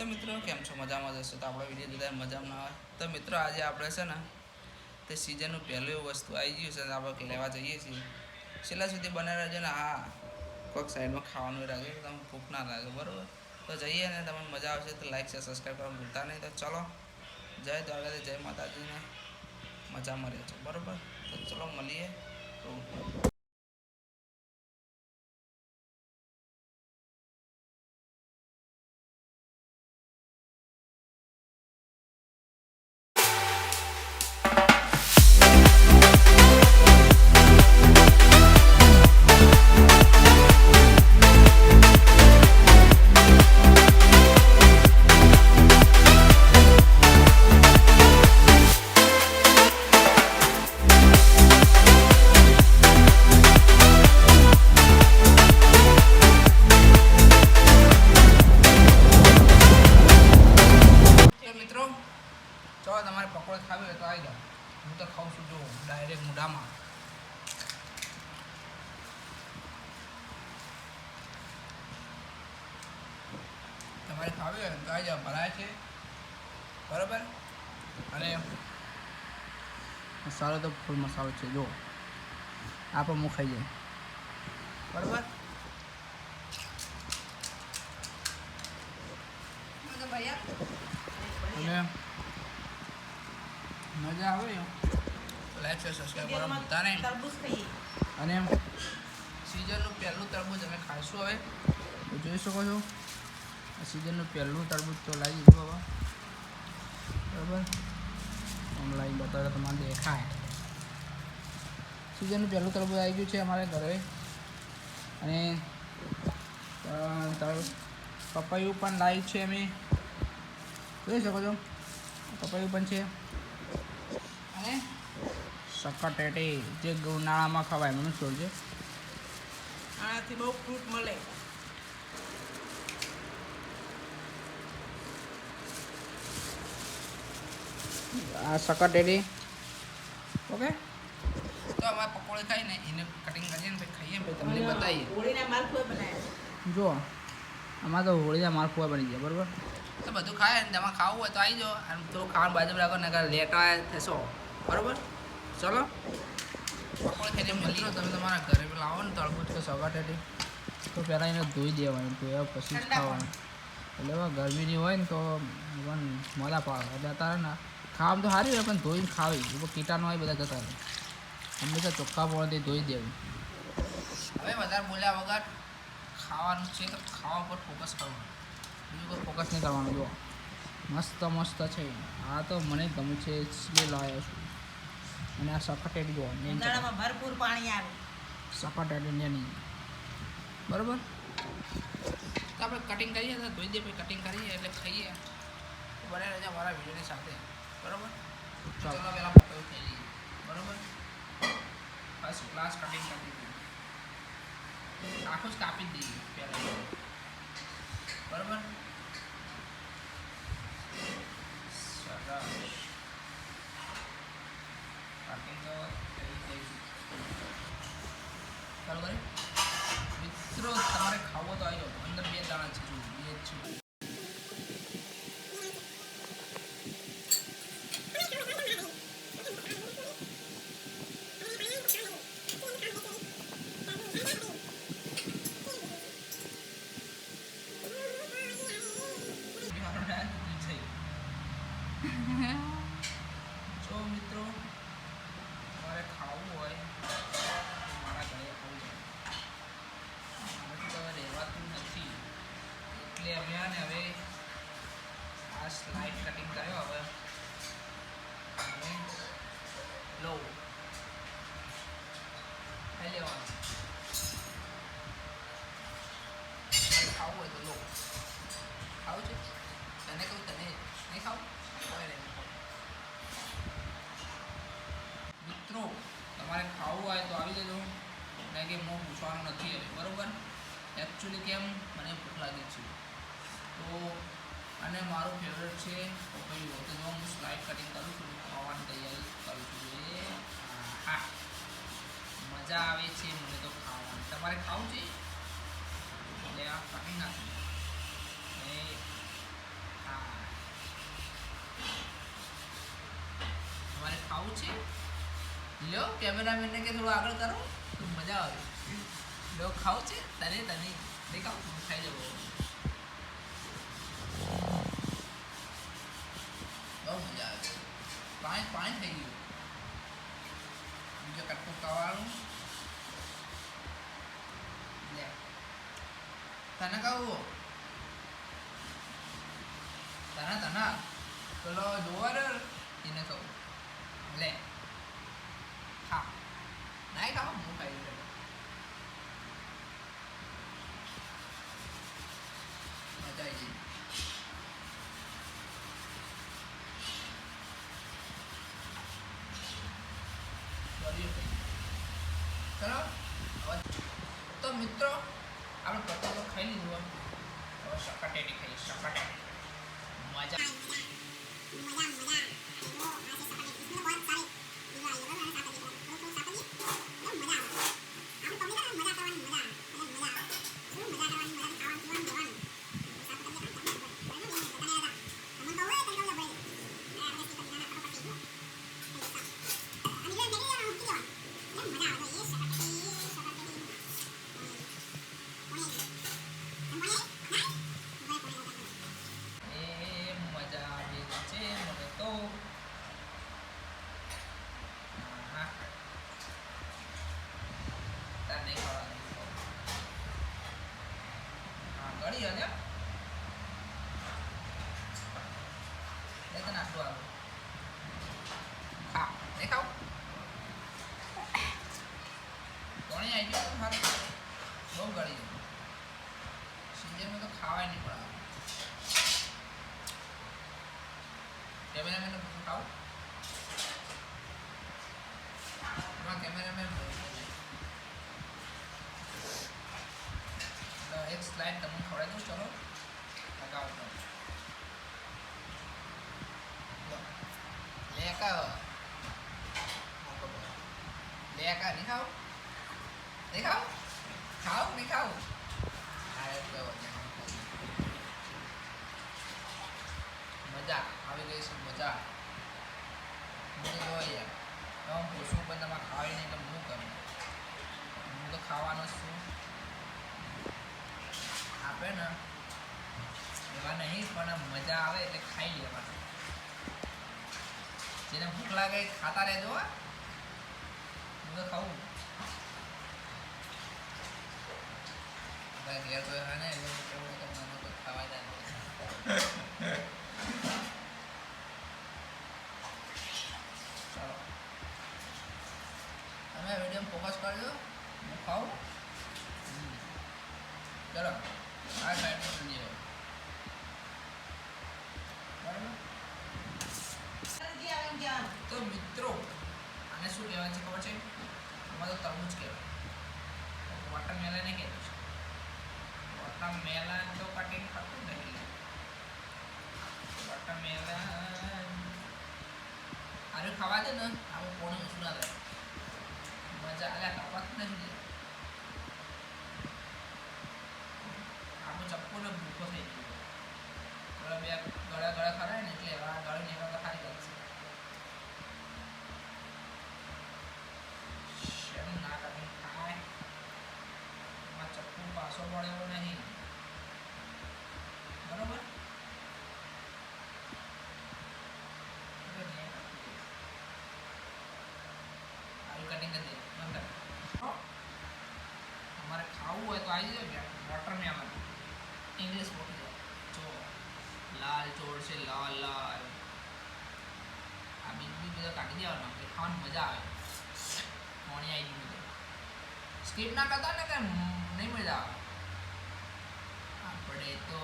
તો મિત્રો, કેમ છો? મજામાં જશો તો આપણો વીડિયો જોતા મજામાં આવે તો મિત્રો, આજે આપણે છે ને, તે સિઝનનું પહેલું એવું વસ્તુ આવી ગયું છે આપણે લેવા જઈએ છીએ. છેલ્લા સુધી બનાવી રહેજો ને હા કોઈક સાઈડમાં ખાવાનું રાખજો તમને ભૂખ ના લાગે, બરાબર? તો જઈએ ને તમને મજા આવશે, તો લાઈક છે સબસ્ક્રાઈબ કરવા ભૂલતા નહીં. તો ચલો, જય દ્વારકાથી જય માતાજીને મજામાં રહેજો, બરાબર? તો ચલો મળીએ. તો પકોડે ખાવી હોય તો આવી જાઓ હું તો ખાઉં છું જો ડાયરેક્ટ મોઢામાં. તમારે ખાવી હોય તો આવી જાઓ ભરાય છે. બરાબર? અને મસાલો તો ફૂલ મસાલો છે જો આ પણ હું ખાઈ જાય બરાબર? અને મજા આવે લાઈક છે સબસ્ક્રાઈબ કરવા ભૂલતા નહીં. તરબૂજ અને સિઝનનું પહેલું તરબૂચ અમે ખાઈશું હવે. જોઈ શકો છો. સિઝનનું પહેલું તરબૂચ તો લાવી દીધું હવે. બરાબર? આમ લાવી બતાવે તમારે દેખાય. સિઝનનું પહેલું તરબૂચ આવી ગયું છે અમારે ઘરે. અને પપૈયું પણ લાવી છે અમે. જોઈ શકો છો. પપૈયું પણ છે. સકટેટી જે ઉનાળામાં ખવાય મને છોડજે આનાથી બહુ ફ્રૂટ મળે. આ સકટેટી ઓકે? તો અમારે પકોડે ખાઈને એને કટિંગ કરીએ ને પછી ખાઈએ પછી તમને બતાવીએ. હોળીના માલપુઆ બનાવ્યા જો આમાં તો હોળીના માલપુઆ બની ગયા બરાબર? તો બધું ખાય ને તમારે ખાવું હોય તો આવી જાઓ. અને થોડું ખાવાનું બાજુ રાખો ને લેટ આવે થશો. બરાબર? ચલો. પકોડે ખાઈને તમે તમારા ઘરે. લાવો ને તળબૂચ કે સગાટેટી તો પહેલાં એને ધોઈ દેવાનું ધોયા પછી જ ખાવાનું. એટલે હવે ગરમીની હોય ને તો પણ મજા પાડે. એટલે અત્યારે ને. ખાવામાં તો સારી હોય પણ ધોઈને ખાવી. કીટાણુ હોય બધા જતા રહે. હંમેશા ચોખ્ખા પાણીથી ધોઈ દેવું. હવે વધારે બોલ્યા વગર ખાવાનું છે તો ખાવા પર ફોકસ કરવાનું. બીજું કોઈ ફોકસ નહીં કરવાનું જો મસ્ત મસ્ત છે. આ તો મને ગમે છે એટલે લાવ્યો છું. અને આ સકટેટ જો ઉનાળામાં ભરપૂર પાણી આવે. સફટેડ નહીં બરાબર? તો આપણે કટિંગ કરીએ તો ધોઈ દઈએ પછી કટિંગ કરીએ એટલે ખાઈએ. બને રજા મારા વિડીયોની સાથે. બરાબર? ચાલો પહેલાં પકડું થઈ જઈએ બરાબર? બસ ક્લાસ કટિંગ કરી દીધું. આખું જ કાપી જ દઈએ પહેલાં. બરાબર? સરસ કટિંગ તો કરી જ દઈશું ચાલો કરે મિત્રો તમારે ખાવો તો આવી જાઓ અંદર બે દાણા છે જો બે જ છે જો મિત્રો તમારે ખાવું હોય તો મારા ઘરે આવું મારાથી તો હવે રહેવાતું નથી એટલે અમે આ ને હવે આ સ્લાઇડ કટિંગ કર્યો હવે હવે લો ખાઈ લેવાનું તમારે ખાવું હોય તો લો ખાવું છે તને કહું તને નહીં ખાવું એકચ્યુઅલી કેમ મને ભૂખ લાગે છે. તો અને મારું ફેવરેટ છે પપૈયું તો જો હું સ્લાઇડ કટિંગ કરું છું ખાવાની તૈયારી કરું છું. હા. મજા આવે છે મને તો ખાવાની. તમારે ખાવું છે? એટલે આ કાઢી નાખું અને હા. તમારે ખાવું છે? લ્યો કેમેરામેનને કે થોડું આગળ કરો, તો મજા આવે. લ્યો ખાવું છે તને તને દેખાવ ખાઈ જવો બહુ મજા આવે પાણી પાણી થઈ ગયું બીજો કટકું ખાવાનું લે તને કહું તને તને પેલો જોવા રે એને કહું લે ખા નહીં ખાવ હું ખાઈ હવે તો મિત્રો આપણે પતંગો ખાઈ લીધું હવે સકટેટી ખાઈ સકટેટી મજા આવી છે મને તો હા તાર નહીં ખાવાનું હા ગળી હશે લે તને આટલું આવું ખા નહીં ખાવ કોણે આવી ગયું મારું બહુ ગળી છે સિઝનમાં તો ખાવાય નહીં પડે કેમેરામેન પૂછું ખાવ એમાં કેમેરામેન સ્લાઇડ તમને ખવડાવી દઉં ચલો લગાવો લેકા લેકા નહીં ખાવ નહીં ખાવ ખાવ નહીં ખાવ મજા આવી ગઈ છે મજા મને તો હું પૂછું પણ તમે ખાવી નહીં તો હું કરું હું તો ખાવાનો છું આપે ને એવા નહીં, પણ મજા આવે એટલે ખાઈ લેવાનું. જેને ભૂખ લાગે ખાતા રહેજો, હો. તો ખાવું ઘેર કોઈ હા ને એટલે કેવું મને તો ખાવા જાય તમે વીડિયો ફોકસ કરજો. હું ખાઉં. ચલો. આ સાઈડ પર લઈએ બરાબર તો મિત્રો આને શું કહેવાય છે ખબર છે આમાં તો તરબૂચ કહેવાય વોટરમેલન એ કહેવાય છે વોટરમેલન તો કટિંગ થતું નહીં વોટરમેલન આરે ખાવા દે ને આવું કોણ શું ના થાય મજા આલ્યા કપાત નથી. આપણું ભૂખો થઈ ગયો બે ગળા ગળા ખરા ને એટલે આ ગળું ને તો ખાલી લાગશે શેમ ના કરે ખાય એમાં ચપ્પુ પાછો પડ્યો નહીં બરોબર? કટિંગ કરી દે અમારે ખાવું હોય તો આવી જાય વોટર મેલન ઇંગ્લિશ જાય જો લાલ ચોર છે, લાલ લાલ. આ બીજ બધા કાઢી દેવાના, એટલે ખાવાની મજા આવે. મોણી આવી ગયું બધું. સ્કીપ ના કરતા ને કે નહીં મજા આવે? આપણે તો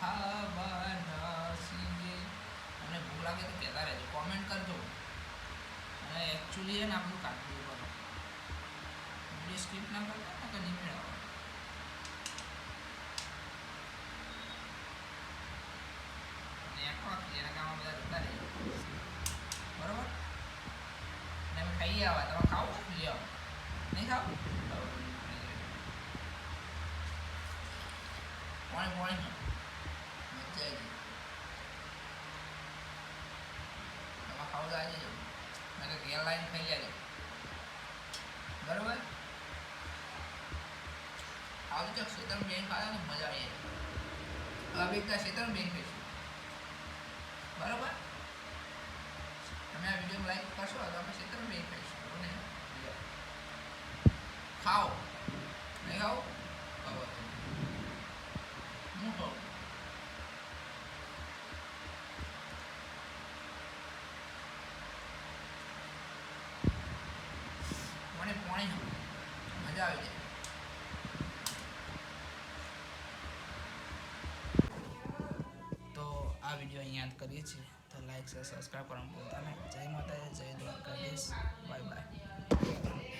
ખાવાના છીએ તમને ભૂખ લાગે તો કહેતા રહેજો. કોમેન્ટ કરજો. અને એકચ્યુઅલી છે ને આ બધું કાઢી દેવું પડે વીડિયો સ્કીપ ના કરતા ને કે નહીં મેળવવા અને એક એના કામમાં બધા જતા રહીએ બરોબર અને અમે ખાઈએ આવા તમે ખાઓ લઈ આવો નહીં પાણી પાણી મજા આવી તમે ખાવ મેં લાઈન ખાઈ લેજો બરોબર આવું તો ક્ષેત્ર બેન ખાતા ને મજા આવી જાય હવે એકતા ક્ષેત્ર ખાઈશું બરોબર? તમે આ વીડિયો લાઈક કરશો તો આપણે ક્ષેત્ર બેન ખાઈશું. અને ખાઓ. નહીં ખાઓ? ખાઓ હું ખાઉં? મને પાણી મજા આવી જાય તો આ વીડિયો અહીંયા જ કરીએ છીએ. તો લાઈક શેર સબસ્ક્રાઈબ કરવાનું ભૂલતા નહીં. જય માતા જય દ્વારકાધીશ. Bye bye